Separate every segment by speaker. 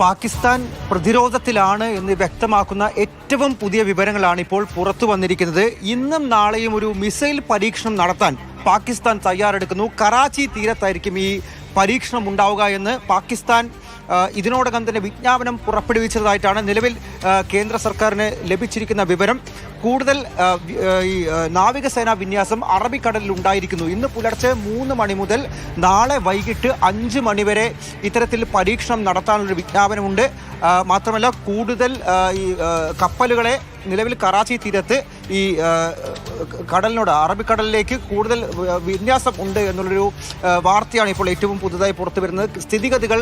Speaker 1: പാകിസ്ഥാൻ പ്രതിരോധത്തിലാണ് എന്ന് വ്യക്തമാക്കുന്ന ഏറ്റവും പുതിയ വിവരങ്ങളാണ് ഇപ്പോൾ പുറത്തു വന്നിരിക്കുന്നത്. ഇന്നും നാളെയും ഒരു മിസൈൽ പരീക്ഷണം നടത്താൻ പാകിസ്ഥാൻ തയ്യാറെടുക്കുന്നു. കറാച്ചി തീരത്തായിരിക്കും ഈ പരീക്ഷണം ഉണ്ടാവുക എന്ന് പാകിസ്ഥാൻ ഇതിനോടകം തന്നെ വിജ്ഞാപനം പുറപ്പെടുവിച്ചതായിട്ടാണ് നിലവിൽ കേന്ദ്ര സർക്കാരിന് ലഭിച്ചിരിക്കുന്ന വിവരം. കൂടുതൽ ഈ നാവികസേനാ വിന്യാസം അറബിക്കടലിൽ ഉണ്ടായിരിക്കുന്നു. ഇന്ന് പുലർച്ചെ മൂന്ന് മണി മുതൽ നാളെ വൈകിട്ട് അഞ്ച് മണി വരെ ഇത്തരത്തിൽ പരീക്ഷണം നടത്താനുള്ളൊരു വിജ്ഞാപനമുണ്ട്. മാത്രമല്ല കൂടുതൽ ഈ കപ്പലുകളെ നിലവിൽ കറാച്ചി തീരത്ത് ഈ കടലിനോട് അറബിക്കടലിലേക്ക് കൂടുതൽ വിന്യാസം ഉണ്ട് എന്നുള്ളൊരു വാർത്തയാണ് ഇപ്പോൾ ഏറ്റവും പുതുതായി പുറത്തു വരുന്നത്. സ്ഥിതിഗതികൾ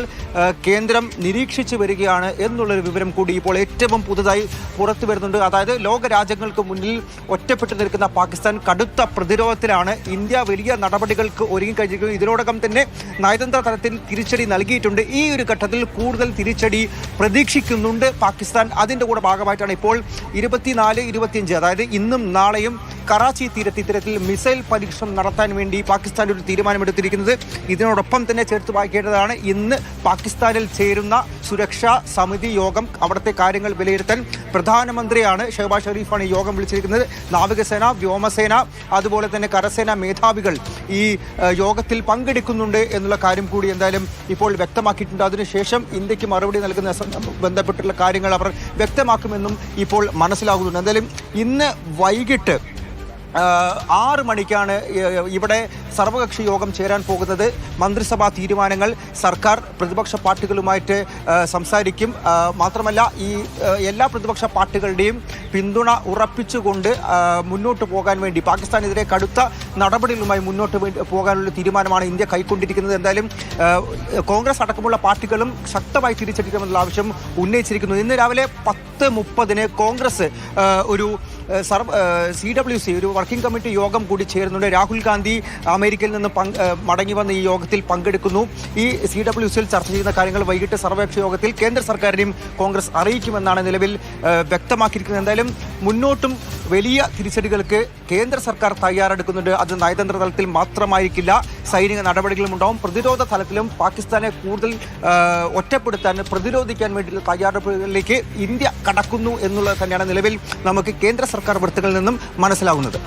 Speaker 1: കേന്ദ്രം നിരീക്ഷിച്ചു വരികയാണ് എന്നുള്ളൊരു വിവരം കൂടി ഇപ്പോൾ ഏറ്റവും പുതുതായി പുറത്തു വരുന്നുണ്ട്. അതായത് ലോക രാജ്യങ്ങൾക്ക് മുന്നിൽ ഒറ്റപ്പെട്ടു നിൽക്കുന്ന പാകിസ്ഥാൻ കടുത്ത പ്രതിരോധത്തിലാണ്. ഇന്ത്യ വലിയ നടപടികൾക്ക് ഒരുങ്ങിക്കഴിഞ്ഞിരിക്കുന്നു. ഇതിനോടകം തന്നെ നയതന്ത്ര തലത്തിൽ തിരിച്ചടി നൽകിയിട്ടുണ്ട്. ഈ ഒരു ഘട്ടത്തിൽ കൂടുതൽ തിരിച്ചടി പ്രതീക്ഷിക്കുന്നുണ്ട് പാകിസ്ഥാൻ. അതിന്റെ കൂടെ ഭാഗമായിട്ടാണ് ഇപ്പോൾ ഇരുപത്തിനാല് ഇരുപത്തിയഞ്ച്. അതായത് ഇന്നും നാളെയും കറാച്ചി തീരത്ത് മിസൈൽ പരീക്ഷണം നടത്താൻ വേണ്ടി പാകിസ്ഥാൻ ഒരു തീരുമാനമെടുത്തിരിക്കുന്നത്. ഇതിനോടൊപ്പം തന്നെ ചേർത്ത് വായിക്കേണ്ടതാണ് ഇന്ന് പാകിസ്ഥാനിൽ ചേരുന്ന സുരക്ഷാ സമിതി യോഗം അവിടുത്തെ കാര്യങ്ങൾ വിലയിരുത്താൻ പ്രധാനമന്ത്രിയാണ് ഷെഹബാസ് ഷെരീഫാണ് ഈ യോഗം വിളിച്ചിരിക്കുന്നത്. നാവികസേന വ്യോമസേന അതുപോലെ തന്നെ കരസേന മേധാവികൾ ഈ യോഗത്തിൽ പങ്കെടുക്കുന്നുണ്ട് എന്നുള്ള കാര്യം കൂടി എന്തായാലും ഇപ്പോൾ വ്യക്തമാക്കിയിട്ടുണ്ട്. അതിനുശേഷം ഇന്ത്യയ്ക്ക് മറുപടി നൽകുന്ന ബന്ധപ്പെട്ടുള്ള കാര്യങ്ങൾ അവർ വ്യക്തമാക്കുമെന്നും ഇപ്പോൾ മനസ്സിലാകുന്നുണ്ട്. എന്തായാലും ഇന്ന് വൈകിട്ട് ആറ് മണിക്കാണ് ഇവിടെ സർവകക്ഷി യോഗം ചേരാൻ പോകുന്നത്. മന്ത്രിസഭാ തീരുമാനങ്ങൾ സർക്കാർ പ്രതിപക്ഷ പാർട്ടികളുമായിട്ട് സംസാരിക്കും. മാത്രമല്ല ഈ എല്ലാ പ്രതിപക്ഷ പാർട്ടികളുടെയും പിന്തുണ ഉറപ്പിച്ചുകൊണ്ട് മുന്നോട്ട് പോകാൻ വേണ്ടി പാകിസ്ഥാനെതിരെ കടുത്ത നടപടികളുമായി മുന്നോട്ട് പോകാനുള്ള തീരുമാനമാണ് ഇന്ത്യ കൈക്കൊണ്ടിരിക്കുന്നത്. എന്തായാലും കോൺഗ്രസ് അടക്കമുള്ള പാർട്ടികളും ശക്തമായി തിരിച്ചടിക്കണമെന്നുള്ള ആവശ്യം ഉന്നയിച്ചിരിക്കുന്നു. ഇന്ന് രാവിലെ പത്ത് മുപ്പതിന് കോൺഗ്രസ് ഒരു ഒരു സി ഡബ്ല്യു സി ഒരു വർക്കിംഗ് കമ്മിറ്റി യോഗം കൂടി ചേരുന്നുണ്ട്. രാഹുൽ ഗാന്ധി അമേരിക്കയിൽ നിന്ന് മടങ്ങി വന്ന ഈ യോഗത്തിൽ പങ്കെടുക്കുന്നു. ഈ സി ഡബ്ല്യു സിയിൽ ചർച്ച ചെയ്യുന്ന കാര്യങ്ങൾ വൈകിട്ട് സർവകക്ഷി യോഗത്തിൽ കേന്ദ്ര സർക്കാരിനെയും കോൺഗ്രസ് അറിയിക്കുമെന്നാണ് നിലവിൽ വ്യക്തമാക്കിയിരിക്കുന്നത്. എന്തായാലും മുന്നോട്ടും വലിയ തിരിച്ചടികൾക്ക് കേന്ദ്ര സർക്കാർ തയ്യാറെടുക്കുന്നുണ്ട്. അത് നയതന്ത്ര തലത്തിൽ മാത്രമായിരിക്കില്ല. സൈനിക നടപടികളും ഉണ്ടാവും. പ്രതിരോധ തലത്തിലും പാകിസ്ഥാനെ കൂടുതൽ ഒറ്റപ്പെടുത്താൻ പ്രതിരോധിക്കാൻ വേണ്ടിയുള്ള തയ്യാറെടുപ്പുകളിലേക്ക് ഇന്ത്യ കടക്കുന്നു എന്നുള്ളത് തന്നെയാണ് നിലവിൽ നമുക്ക് കേന്ദ്ര സർക്കാർ വൃത്തങ്ങളിൽ നിന്നും മനസ്സിലാകുന്നത്